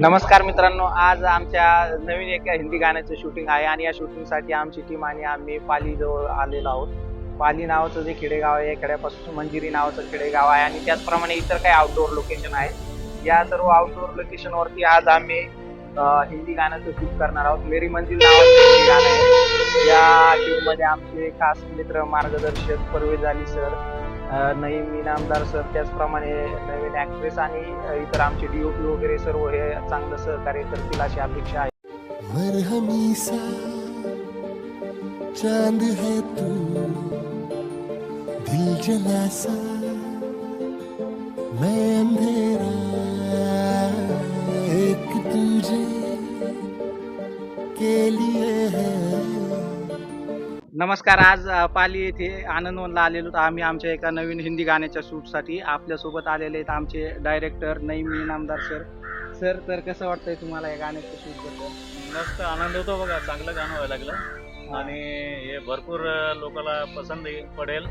नमस्कार मित्रांनो आज आमच्या नवीन एका हिंदी गाण्याचं शूटिंग आहे आणि या शूटिंगसाठी आमची टीम आणि आम्ही पाली जवळ आलेलो आहोत. पाली नावाचं जे खेडेगाव आहे या खेड्यापासून मंजिरी नावाचं खेडेगाव आहे आणि त्याचप्रमाणे इतर काही आउटडोअर लोकेशन आहेत या सर्व आउटडोअर लोकेशनवरती आज आम्ही हिंदी गाण्याचं शूट करणार आहोत. मेरी मंजिल नावाचं हिंदी गाणं आहे. या टीममध्ये आमचे खास मित्र मार्गदर्शक परवेज अली सर अं, मी नामदार सर त्याचप्रमाणे नवीन ऍक्ट्रेस आणि इतर आमचे डीओपी वगैरे सर्व हे चांगलं सहकार्य करतील अशी अपेक्षा आहे. चांद है तू दिल जलासा मैं अंधेरा एक तुझे के लिए नमस्कार आज पाली येथे आनंदवनला आलेलो आहोत. आम्ही आमच्या एका नवीन हिंदी गाण्याच्या शूटसाठी आपल्यासोबत आलेले आहेत आमचे director Naeem Inamdar sir sir तर कसं वाटतंय तुम्हाला या गाण्याचं शूट करतो मस्त आनंद होतो बघा. चांगलं गाणं व्हायला लागलं. आणि हे भरपूर लोकांना पसंत पडेल.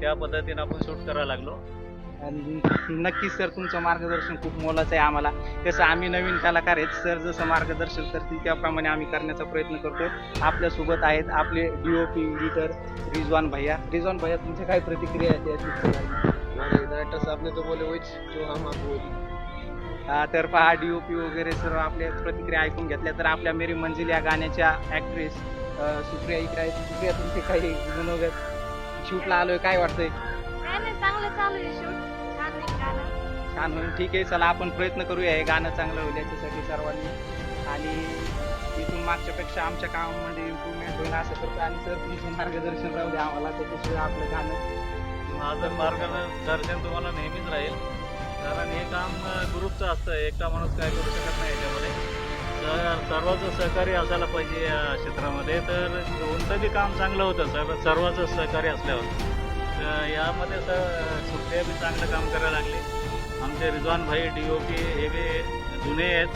त्या पद्धतीने आपण शूट करायला लागलो. नक्कीच सर तुमचं मार्गदर्शन खूप मोलाचं आहे आम्हाला. कसं आम्ही नवीन कलाकार आहेत. सर जसं मार्गदर्शन करतील त्याप्रमाणे आम्ही करण्याचा प्रयत्न करतोय आपल्यासोबत आहेत आपले डीओपी एडिटर रिजवान भैया. रिजवान भैया तुमची काय प्रतिक्रिया आहे त्या shoot डायरेक्टर साहब ने तो बोले वही जो हम आपको अं, तर पहा डीओपी वगैरे सर्व आपल्या प्रतिक्रिया ऐकून घेतल्या तर आपल्या मेरी मंजिल या गाण्याच्या ऍक्ट्रेस सुप्रिया इकडे आहेत. सुप्रिया तुमचे काही गुणवगत शूटला आलोय काय वाटतंय? काय नाही चांगलं चालू आहे शूट छान आहे गाणं. छान होईल. ठीक आहे चला आपण प्रयत्न करूया हे गाणं चांगलं होईल याच्यासाठी सर्वांनी. आणि इथून मागच्या पेक्षा आमच्या कामामध्ये इम्प्रूव्हमेंट होईल असं करतो आणि सर. तुमचं मार्गदर्शन राहू द्या आम्हाला त्याच्याशिवाय आपलं गाणं. माझं मार्गदर्शन तुम्हाला नेहमीच राहील. कारण हे काम ग्रुपचं असतं. एकटा माणूस काय करू शकत नाही याच्यामध्ये. तर सर्वांचं सहकार्य असायला पाहिजे या क्षेत्रामध्ये. तर कोणतं बी काम चांगलं होतं सर्व सर्वांचं सहकार्य असल्यावर. यामध्ये सर सुप्रिया बी चांगलं काम करायला लागले. आमचे रिजवान भाई डी ओ पी हे बी जुने आहेत.